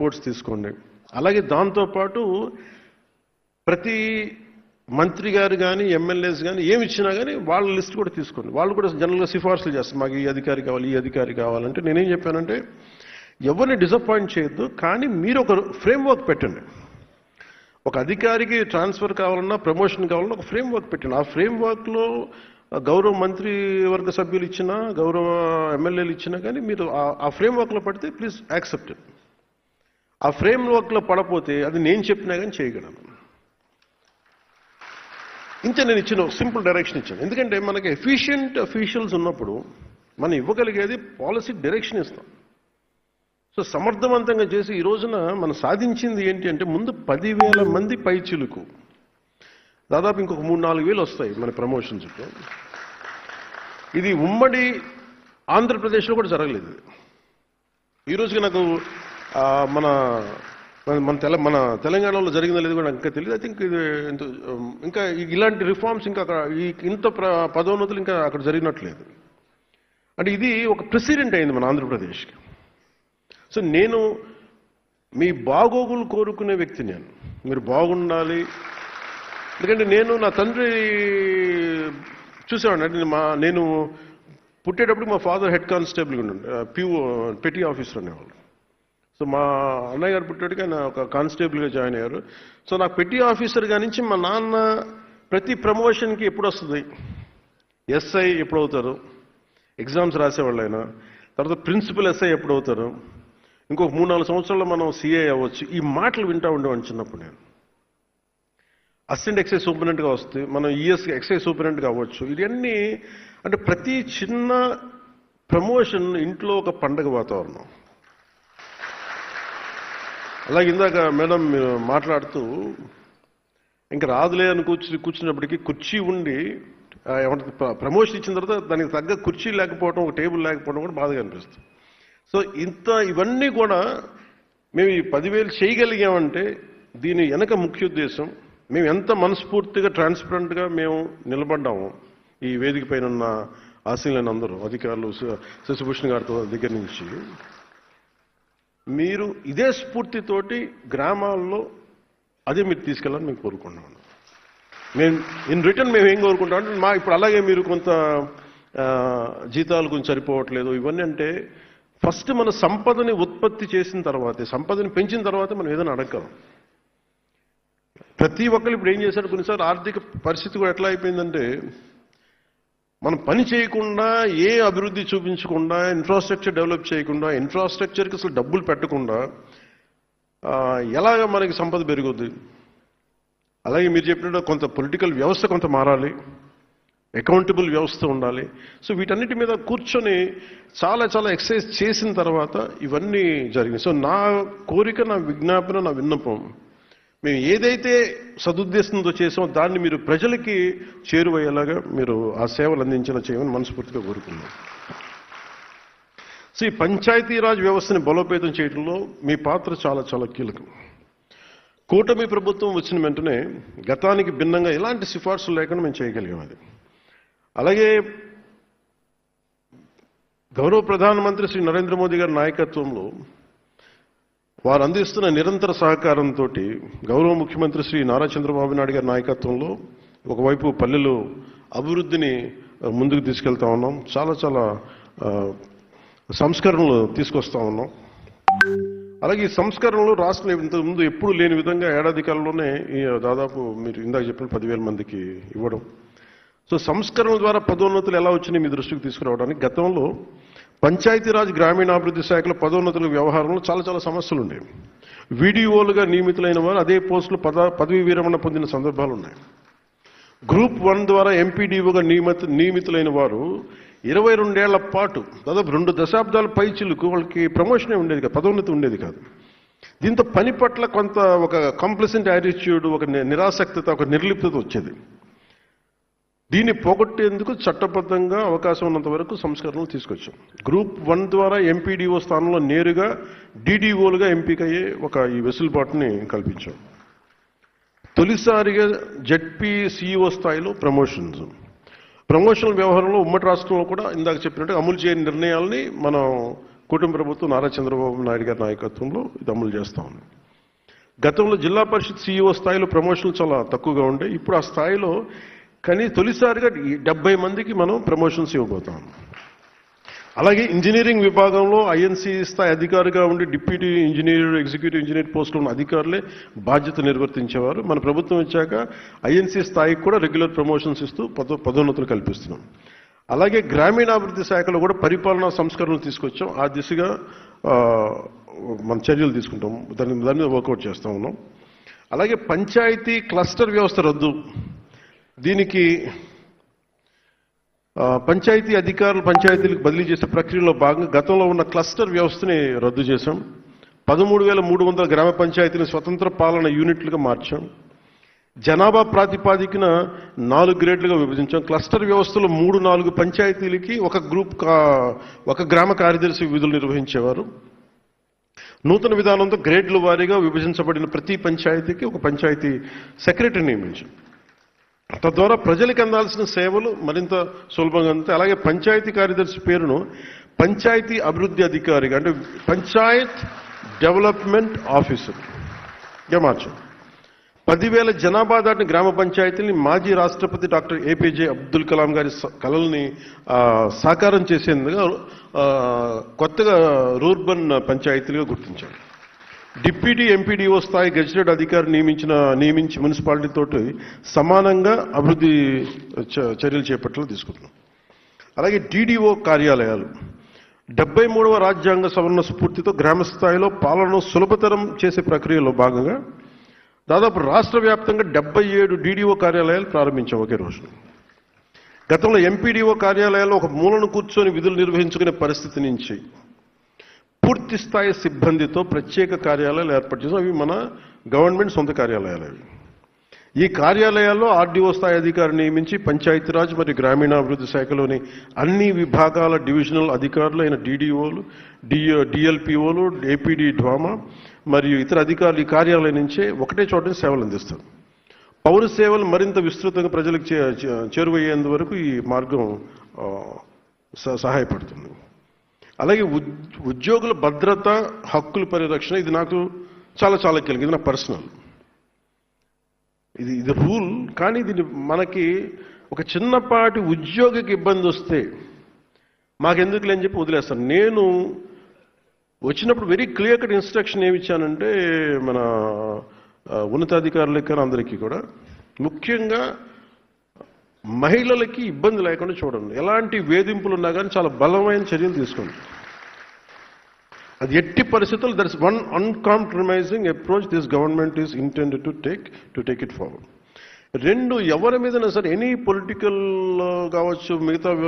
Course తీసుకోండి. అలాగే దాంతోపాటు ప్రతి మంత్రి గారు కానీ ఎమ్మెల్యేస్ కానీ ఏమి ఇచ్చినా కానీ వాళ్ళ లిస్ట్ కూడా తీసుకోండి. వాళ్ళు కూడా జనరల్గా సిఫార్సులు చేస్తారు. మాకు ఈ అధికారి కావాలి ఈ అధికారి కావాలంటే నేనేం చెప్పానంటే ఎవరిని డిసప్పాయింట్ చేయొద్దు కానీ మీరు ఒక ఫ్రేమ్ వర్క్ పెట్టండి. ఒక అధికారికి ట్రాన్స్ఫర్ కావాలన్నా ప్రమోషన్ కావాలన్నా ఒక ఫ్రేమ్ వర్క్ పెట్టండి. ఆ ఫ్రేమ్ వర్క్లో గౌరవ మంత్రి వర్గ సభ్యులు ఇచ్చినా గౌరవ ఎమ్మెల్యేలు ఇచ్చినా కానీ మీరు ఆ- ఆ ఫ్రేమ్ వర్క్లో పడితే ప్లీజ్ యాక్సెప్ట్ ఆ ఫ్రేమ్ వర్క్లో పడపోతే అది నేను చెప్పినా కానీ చేయగలను. ఇంత నేను ఇచ్చిన సింపుల్ డైరెక్షన్ ఇచ్చాను. ఎందుకంటే మనకి ఎఫిషియంట్ అఫీషియల్స్ ఉన్నప్పుడు మనం ఇవ్వగలిగేది పాలసీ డైరెక్షన్ ఇస్తాం. సో సమర్థవంతంగా చేసి ఈ రోజున మనం సాధించింది ఏంటి అంటే ముందు పదివేల మంది పై చిలుకు దాదాపు ఇంకొక మూడు నాలుగు వేలు వస్తాయి మన ప్రమోషన్ చుట్టూ. ఇది ఉమ్మడి ఆంధ్రప్రదేశ్లో కూడా జరగలేదు. ఈరోజుకి ఈ రోజుకి నాకు మన మన- తెల మన తెలంగాణలో జరిగిందో లేదు కూడా ఇంకా తెలియదు ఐ థింక్ ఇది ఇంకా ఇలాంటి రిఫార్మ్స్ ఇంకా అక్కడ ఈ ఇంత పదోన్నతులు ఇంకా అక్కడ జరిగినట్లేదు. అంటే ఇది ఒక ప్రెసిడెంట్ అయింది మన ఆంధ్రప్రదేశ్కి. సో నేను మీ బాగోగులు కోరుకునే వ్యక్తి నేను. మీరు బాగుండాలి. ఎందుకంటే నేను నా తండ్రి చూసేవాడిని. అంటే మా నేను పుట్టేటప్పుడు మా ఫాదర్ హెడ్ కానిస్టేబుల్గా ఉండే ప్యూ పెటీ ఆఫీసర్ అనేవాళ్ళు. సో మా అన్నయ్య గారు పుట్టేటికి ఆయన ఒక కానిస్టేబుల్గా జాయిన్ అయ్యారు. సో నాకు పెట్టి ఆఫీసర్గా నుంచి మా నాన్న ప్రతి ప్రమోషన్కి ఎప్పుడు వస్తుంది? ఎస్ఐ ఎప్పుడు అవుతారు? ఎగ్జామ్స్ రాసేవాళ్ళు ఆయన తర్వాత ప్రిన్సిపల్ ఎస్ఐ ఎప్పుడు అవుతారు? ఇంకొక మూడు నాలుగు సంవత్సరాల్లో మనం సిఐ అవ్వచ్చు. ఈ మాటలు వింటా ఉండేవాడిని చిన్నప్పుడు నేను. అసిస్టెంట్ ఎక్సైజ్ సూపరింటెంట్గా వస్తే మనం ఈఎస్ ఎక్సైజ్ సూపరింటెంట్గా అవ్వచ్చు. ఇవన్నీ అంటే ప్రతి చిన్న ప్రమోషన్ ఇంట్లో ఒక పండగ వాతావరణం. అలాగే ఇందాక మేడం మాట్లాడుతూ ఇంకా రాదులే అని కూర్చుని కూర్చున్నప్పటికీ కుర్చీ ఉండి ఆ, ప్ర- ప్రమోషన్ ఇచ్చిన తర్వాత దానికి తగ్గ కుర్చీ లేకపోవడం ఒక టేబుల్ లేకపోవడం కూడా బాధగా అనిపిస్తుంది. సో ఇంత ఇవన్నీ కూడా మేము ఈ పదివేలు చేయగలిగామంటే దీని వెనక ముఖ్య ఉద్దేశం మేము ఎంత మనస్ఫూర్తిగా ట్రాన్స్పరెంట్గా మేము నిలబడ్డాము ఈ వేదిక పైన ఉన్న ఆశీలైన అందరూ అధికారులు శశిభూషణ్ గారితో దగ్గర నుంచి. మీరు ఇదే స్ఫూర్తితోటి గ్రామాల్లో అదే మీరు తీసుకెళ్ళాలని మేము కోరుకుంటున్నాను మేము ఇన్ రిటర్న్ మేము ఏం కోరుకుంటాం అంటే మా ఇప్పుడు అలాగే మీరు కొంత జీతాలు కొంచెం సరిపోవట్లేదు. ఇవన్నీ అంటే ఫస్ట్ మన సంపదని ఉత్పత్తి చేసిన తర్వాతే సంపదని పెంచిన తర్వాత మనం ఏదైనా అడగలం ప్రతి ఒక్కరు ఇప్పుడు ఏం చేశారు కొన్నిసార్లు ఆర్థిక పరిస్థితి కూడా ఎట్లా అయిపోయిందంటే మనం పని చేయకుండా ఏ అభివృద్ధి చూపించకుండా ఇన్ఫ్రాస్ట్రక్చర్ డెవలప్ చేయకుండా ఇన్ఫ్రాస్ట్రక్చర్కి అసలు డబ్బులు పెట్టకుండా ఎలాగ మనకి సంపద పెరుగుద్ది? అలాగే మీరు చెప్పినట్టు కొంత పొలిటికల్ వ్యవస్థ కొంత మారాలి. అకౌంటబుల్ వ్యవస్థ ఉండాలి. సో వీటన్నిటి మీద కూర్చొని చాలా చాలా ఎక్సర్సైజ్ చేసిన తర్వాత ఇవన్నీ జరిగినాయి. సో నా కోరిక నా విజ్ఞాపన నా విన్నపం మేము ఏదైతే సదుద్దేశంతో చేసామో దాన్ని మీరు ప్రజలకి చేరువయ్యేలాగా మీరు ఆ సేవలు అందించేలా చేయమని మనస్ఫూర్తిగా కోరుకున్నాం సో ఈ పంచాయతీరాజ్ వ్యవస్థని బలోపేతం చేయడంలో మీ పాత్ర చాలా చాలా కీలకం. కూటమి ప్రభుత్వం వచ్చిన వెంటనే గతానికి భిన్నంగా ఎలాంటి సిఫార్సులు లేకుండా మేము చేయగలిగాం అది. అలాగే గౌరవ ప్రధానమంత్రి శ్రీ నరేంద్ర మోదీ గారి నాయకత్వంలో వారు అందిస్తున్న నిరంతర సహకారంతో గౌరవ ముఖ్యమంత్రి శ్రీ నారా చంద్రబాబు నాయుడు గారి నాయకత్వంలో ఒకవైపు పల్లెలు అభివృద్ధిని ముందుకు తీసుకెళ్తా ఉన్నాం. చాలా చాలా సంస్కరణలు తీసుకొస్తా ఉన్నాం. అలాగే ఈ సంస్కరణలు రాష్ట్రం ఇంతకుముందు ఎప్పుడు లేని విధంగా ఏడాది కాలంలోనే దాదాపు మీరు ఇందాక చెప్పిన పదివేల మందికి ఇవ్వడం. సో సంస్కరణల ద్వారా పదోన్నతులు ఎలా వచ్చినాయి మీ దృష్టికి తీసుకురావడానికి గతంలో పంచాయతీరాజ్ గ్రామీణాభివృద్ధి శాఖలో పదోన్నతుల వ్యవహారంలో చాలా చాలా సమస్యలు ఉండేవి. వీడియోలుగా నియమితులైన వారు అదే పోస్టులు పద పదవీ విరమణ పొందిన సందర్భాలు ఉన్నాయి. గ్రూప్ వన్ ద్వారా ఎంపీడీఓగా నియమిత నియమితులైన వారు ఇరవై రెండేళ్ళ పాటు దాదాపు రెండు దశాబ్దాల పైచిలకు వాళ్ళకి ప్రమోషనే ఉండేది కాదు పదోన్నతి ఉండేది కాదు. దీంతో పని పట్ల కొంత ఒక కాంప్లసెంట్ యాటిట్యూడ్ ఒక నిరాసక్తత ఒక నిర్లిప్తత వచ్చేది. దీన్ని పోగొట్టేందుకు చట్టబద్ధంగా అవకాశం ఉన్నంత వరకు సంస్కరణలు తీసుకొచ్చాం. గ్రూప్ వన్ ద్వారా ఎంపీడీఓ స్థానంలో నేరుగా డీడీఓలుగా ఎంపికయ్యే ఒక ఈ వెసులుబాటుని కల్పించాం. తొలిసారిగా జడ్పీ సీఈఓ స్థాయిలో ప్రమోషన్స్. ప్రమోషనల్ వ్యవహారంలో ఉమ్మడి రాష్ట్రంలో కూడా ఇందాక చెప్పినట్టు అమలు చేయని నిర్ణయాల్ని మనం కుటుంబ ప్రభుత్వం నారా చంద్రబాబు నాయుడు గారి నాయకత్వంలో ఇది అమలు చేస్తా గతంలో జిల్లా పరిషత్ సీఈఓ స్థాయిలో ప్రమోషన్లు చాలా తక్కువగా ఉండే. ఇప్పుడు ఆ స్థాయిలో కానీ తొలిసారిగా డెబ్బై మందికి మనం ప్రమోషన్స్ ఇవ్వబోతాం. అలాగే ఇంజనీరింగ్ విభాగంలో ఐఎన్సీ స్థాయి అధికారిగా ఉండి డిప్యూటీ ఇంజనీర్ ఎగ్జిక్యూటివ్ ఇంజనీర్ పోస్టులో ఉన్న అధికారులే బాధ్యత నిర్వర్తించేవారు. మన ప్రభుత్వం వచ్చాక ఐఎన్సీ స్థాయికి కూడా రెగ్యులర్ ప్రమోషన్స్ ఇస్తూ పదో పదోన్నతులు కల్పిస్తున్నాం. అలాగే గ్రామీణాభివృద్ధి శాఖలో కూడా పరిపాలనా సంస్కరణలు తీసుకొచ్చాం. ఆ దిశగా మన చర్యలు తీసుకుంటాం. దాని దాని మీద వర్కౌట్ చేస్తూ ఉన్నాం. అలాగే పంచాయతీ క్లస్టర్ వ్యవస్థ రద్దు దీనికి పంచాయతీ అధికారులు పంచాయతీలకు బదిలీ చేసే ప్రక్రియలో భాగంగా గతంలో ఉన్న క్లస్టర్ వ్యవస్థని రద్దు చేశాం. పదమూడు వేల మూడు వందల గ్రామ పంచాయతీని స్వతంత్ర పాలన యూనిట్లుగా మార్చాం. జనాభా ప్రాతిపాదికన నాలుగు గ్రేడ్లుగా విభజించాం. క్లస్టర్ వ్యవస్థలో మూడు నాలుగు పంచాయతీలకి ఒక గ్రూప్ కా- ఒక గ్రామ కార్యదర్శి విధులు నిర్వహించేవారు. నూతన విధానంతో గ్రేడ్ల వారీగా విభజించబడిన ప్రతి పంచాయతీకి ఒక పంచాయతీ సెక్రటరీ నియమించాం. తద్వారా ప్రజలకు అందాల్సిన సేవలు మరింత సులభంగా అందుతాయి. అలాగే పంచాయతీ కార్యదర్శి పేరును పంచాయతీ అభివృద్ధి అధికారిగా అంటే పంచాయత్ డెవలప్మెంట్ ఆఫీసర్గా మార్చాం పదివేల జనాభా దాటిన గ్రామ పంచాయతీని మాజీ రాష్ట్రపతి డాక్టర్ ఏపీజే అబ్దుల్ కలాం గారి స- కలల్ని సాకారం చేసేందుకు కొత్తగా రూర్బన్ పంచాయతీలుగా గుర్తించారు. డిప్యూటీ ఎంపీడీఓ స్థాయి గెజిటెడ్ అధికారి నియమించిన నియమించి మున్సిపాలిటీతో సమానంగా అభివృద్ధి చ- చర్యలు చేపట్టలు తీసుకుంటున్నాం. అలాగే డీడీఓ కార్యాలయాలు. డెబ్బై మూడవ రాజ్యాంగ సవరణ స్ఫూర్తితో గ్రామ స్థాయిలో పాలనను సులభతరం చేసే ప్రక్రియలో భాగంగా దాదాపు రాష్ట్ర వ్యాప్తంగా డెబ్బై ఏడు డీడీఓ కార్యాలయాలు ప్రారంభించాం ఒకే రోజు గతంలో ఎంపీడీఓ కార్యాలయాల్లో ఒక మూలను కూర్చొని విధులు నిర్వహించుకునే పరిస్థితి నుంచి పూర్తి స్థాయి సిబ్బందితో ప్రత్యేక కార్యాలయాలు ఏర్పాటు చేసాం అవి మన గవర్నమెంట్ సొంత కార్యాలయాలు అవి. ఈ కార్యాలయాల్లో ఆర్డీఓ స్థాయి అధికారి నియమించి పంచాయతీరాజ్ మరియు గ్రామీణాభివృద్ధి శాఖలోని అన్ని విభాగాల డివిజనల్ అధికారులు అయిన డీడీఓలు డిఓ డిఎల్పిఓలు ఏపీడీ డ్వామా మరియు ఇతర అధికారులు ఈ కార్యాలయం నుంచే ఒకటే చోట సేవలు అందిస్తారు. పౌర సేవలు మరింత విస్తృతంగా ప్రజలకు చే- చేరువయ్యేందు వరకు ఈ మార్గం స- సహాయపడుతుంది. అలాగే ఉద్- ఉద్యోగుల భద్రత హక్కుల పరిరక్షణ ఇది నాకు చాలా చాలా కీలకం. ఇది నా పర్సనల్. ఇది ఇది రూల్. కానీ దీన్ని మనకి ఒక చిన్నపాటి ఉద్యోగికి ఇబ్బంది వస్తే మాకెందుకు లేని చెప్పి వదిలేస్తాను నేను వచ్చినప్పుడు వెరీ క్లియర్ కట్ ఇన్స్ట్రక్షన్ ఏమి ఇచ్చానంటే మన ఉన్నతాధికారులకి కానీ అందరికీ కూడా ముఖ్యంగా మహిళలకి ఇబ్బంది లేకుండా చూడండి. ఎలాంటి వేధింపులు ఉన్నా కానీ చాలా బలమైన చర్యలు తీసుకోండి. అది ఎట్టి పరిస్థితులు there is one uncompromising approach this government is intended to take to take it forward. రెండు ఎవరి మీదైనా సరే ఎనీ పొలిటికల్ కావచ్చు మిగతా